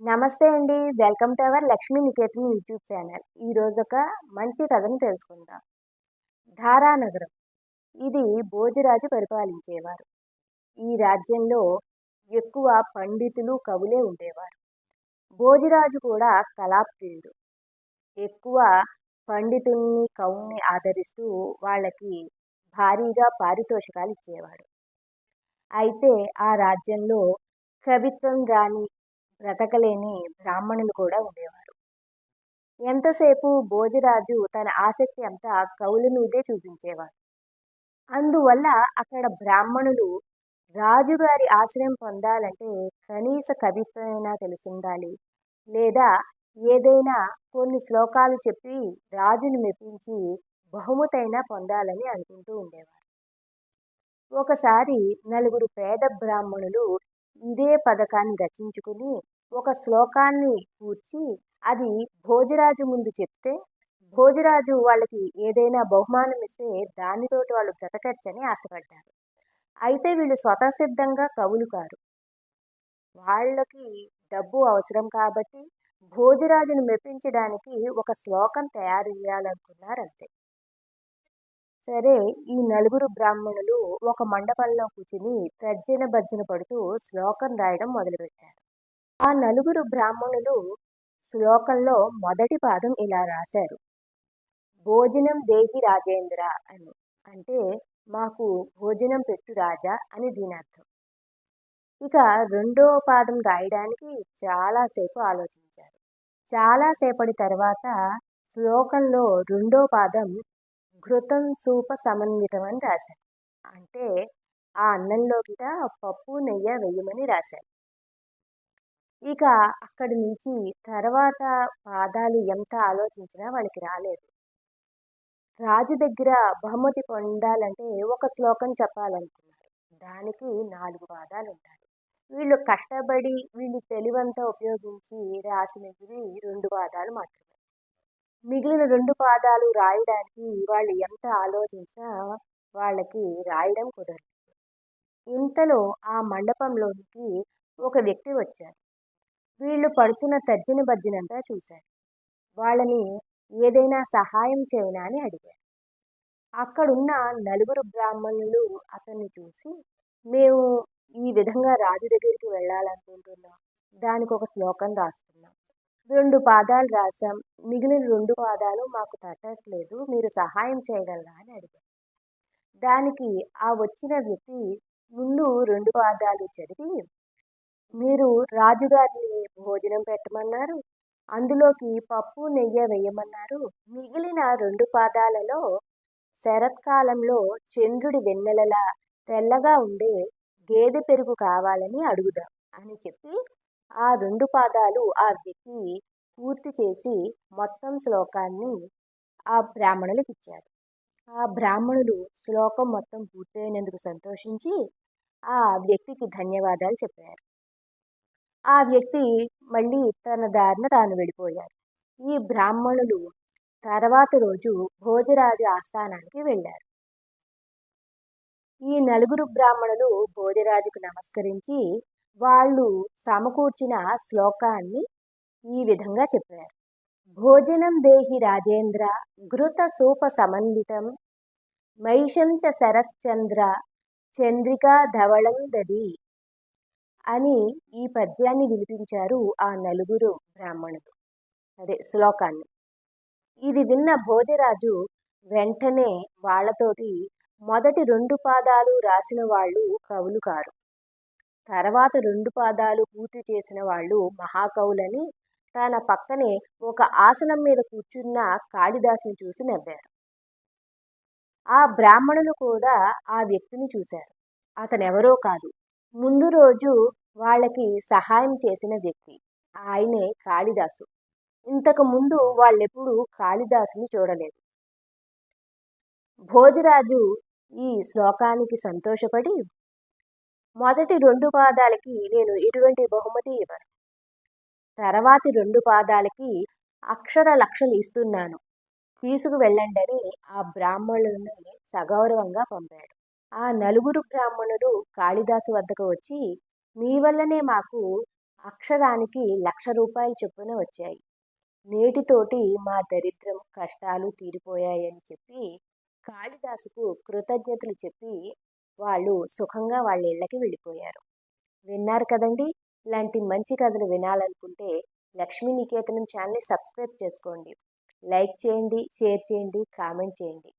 నమస్తే అండి. Welcome to our Lakshmi Niketan YouTube channel. ఈరోజు ఒక మంచి కథను తెలుసుకుందాం. ధారానగరం ఇది భోజరాజు పరిపాలించేవారు. ఈ రాజ్యంలో ఎక్కువ పండితులు కవులే ఉండేవారు. భోజరాజు కూడా కళాప్రియుడు. ఎక్కువ పండితుల్ని కవుల్ని ఆదరిస్తూ వాళ్ళకి భారీగా పారితోషికాలు ఇచ్చేవాడు. అయితే ఆ రాజ్యంలో కవిత్వం రాని బ్రతకలేని బ్రాహ్మణులు కూడా ఉండేవారు. ఎంతసేపు భోజరాజు తన ఆసక్తి అంతా కవుల మీదే చూపించేవాడు. అందువల్ల అక్కడ బ్రాహ్మణులు రాజుగారి ఆశ్రయం పొందాలంటే కనీస కవిత్వమైనా తెలిసిండాలి. లేదా ఏదైనా కొన్ని శ్లోకాలు చెప్పి రాజును మెప్పించి బహుమతైనా పొందాలని అనుకుంటూ ఉండేవారు. ఒకసారి నలుగురు పేద బ్రాహ్మణులు ఇదే పథకాన్ని రచించుకుని ఒక శ్లోకాన్ని కూర్చి అది భోజరాజు ముందు చెప్తే భోజరాజు వాళ్ళకి ఏదైనా బహుమానం ఇస్తే దానితోటి వాళ్ళు బ్రతకచ్చని ఆశపడ్డారు. అయితే వీళ్ళు స్వతసిద్ధంగా కవులు కారు. వాళ్ళకి డబ్బు అవసరం కాబట్టి భోజరాజును మెప్పించడానికి ఒక శ్లోకం తయారు చేయాలనుకున్నారంతే. సరే ఈ నలుగురు బ్రాహ్మణులు ఒక మండపంలో కూర్చుని తర్జన భర్జన పడుతూ శ్లోకం రాయడం మొదలుపెట్టారు. ఆ నలుగురు బ్రాహ్మణులు శ్లోకంలో మొదటి పాదం ఇలా రాశారు. భోజనం దేహి రాజేంద్ర అని. అంటే మాకు భోజనం పెట్టు రాజా అని దీని అర్థం ఇక రెండో పాదం రాయడానికి చాలాసేపు ఆలోచించారు. చాలాసేపటి తర్వాత శ్లోకంలో రెండో పాదం ఘృతం సూప సమన్వితం అని రాశారు. అంటే ఆ అన్నంలో కూడా పప్పు నెయ్యి వేయమని రాశారు. ఇక అక్కడి నుంచి తర్వాత పాదాలు ఎంత ఆలోచించినా వాళ్ళకి రాలేదు. రాజు దగ్గర బహుమతి పొందాలంటే ఒక శ్లోకం చెప్పాలనుకున్నారు. దానికి నాలుగు పాదాలు ఉంటాయి. వీళ్ళు కష్టపడి వీళ్ళు తెలివంతా ఉపయోగించి రాసినవి రెండు పాదాలు మాత్రమే. మిగిలిన రెండు పాదాలు రాయడానికి వాళ్ళు ఎంత ఆలోచించినా వాళ్ళకి రాయడం కుదరదు. ఇంతలో ఆ మండపంలోనికి ఒక వ్యక్తి వచ్చారు. వీళ్ళు పడుతున్న తర్జన భర్జనంతా చూశారు. వాళ్ళని ఏదైనా సహాయం చేయనా అని అడిగారు. అక్కడున్న నలుగురు బ్రాహ్మణులు అతన్ని చూసి మేము ఈ విధంగా రాజు దగ్గరికి వెళ్ళాలనుకుంటున్నాం. దానికి ఒక శ్లోకం రాస్తున్నాం. రెండు పాదాలు రాశాం. మిగిలిన రెండు పాదాలు మాకు తట్టట్లేదు. మీరు సహాయం చేయగలరా అని అడిగారు దానికి ఆ వచ్చిన వ్యక్తి ముందు రెండు పాదాలు చదివి మీరు రాజుగారిని భోజనం పెట్టమన్నారు. అందులోకి పప్పు నెయ్యి వేయమన్నారు. మిగిలిన రెండు పాదాలలో శరత్కాలంలో చంద్రుడి వెన్నెలలా తెల్లగా ఉండే గేదె పెరుగు కావాలని అడుగుదాం అని చెప్పి ఆ రెండు పాదాలు ఆ వ్యక్తి పూర్తి చేసి మొత్తం శ్లోకాన్ని ఆ బ్రాహ్మణులకు ఇచ్చారు. ఆ బ్రాహ్మణులు శ్లోకం మొత్తం పూర్తయినందుకు సంతోషించి ఆ వ్యక్తికి ధన్యవాదాలు చెప్పారు. ఆ వ్యక్తి మళ్ళీ తన దారిన తాను వెళ్ళిపోయారు ఈ బ్రాహ్మణులు తర్వాత రోజు భోజరాజు ఆస్థానానికి వెళ్ళారు. ఈ నలుగురు బ్రాహ్మణులు భోజరాజుకు నమస్కరించి వాళ్ళు సమకూర్చిన శ్లోకాన్ని ఈ విధంగా చెప్పారు. భోజనం దేహి రాజేంద్ర ఘృత సూప సమన్వితం మైషం చ శరశ్చంద్ర చంద్రికా ధవళం దది అని ఈ పద్యాన్ని వినిపించారు ఆ నలుగురు బ్రాహ్మణులు. అదే శ్లోకాన్ని. ఇది విన్న భోజరాజు వెంటనే వాళ్ళతోటి మొదటి రెండు పాదాలు రాసిన వాళ్ళు కవులు కారు. తర్వాత రెండు పాదాలు పూర్తి చేసిన వాళ్ళు మహాకవులని తన పక్కనే ఒక ఆసనం మీద కూర్చున్న కాళిదాసుని చూసి నవ్వారు. ఆ బ్రాహ్మణులు కూడా ఆ వ్యక్తిని చూశారు. అతనెవరో కాదు. ముందు రోజు వాళ్ళకి సహాయం చేసిన వ్యక్తి. ఆయనే కాళిదాసు. ఇంతకు ముందు వాళ్ళెప్పుడూ కాళిదాసుని చూడలేదు. భోజరాజు ఈ శ్లోకానికి సంతోషపడి మొదటి రెండు పాదాలకి నేను ఎటువంటి బహుమతి ఇవ్వను. తర్వాతి రెండు పాదాలకి అక్షర లక్షలు ఇస్తున్నాను. తీసుకు వెళ్ళండి అని ఆ బ్రాహ్మణులని సగౌరవంగా పంపాడు. ఆ నలుగురు బ్రాహ్మణులు కాళిదాసు వద్దకు వచ్చి మీ వల్లనే మాకు అక్షరానికి లక్ష రూపాయలు చొప్పున వచ్చాయి. నేటితోటి మా దరిద్రం కష్టాలు తీరిపోయాయని చెప్పి కాళిదాసుకు కృతజ్ఞతలు చెప్పి వాళ్ళు సుఖంగా వాళ్ళ ఇళ్ళకి వెళ్ళిపోయారు. విన్నారు కదండి? ఇలాంటి మంచి కథలు వినాలనుకుంటే లక్ష్మీ నికేతనం ఛానల్ని సబ్స్క్రైబ్ చేసుకోండి. లైక్ చేయండి షేర్ చేయండి కామెంట్ చేయండి.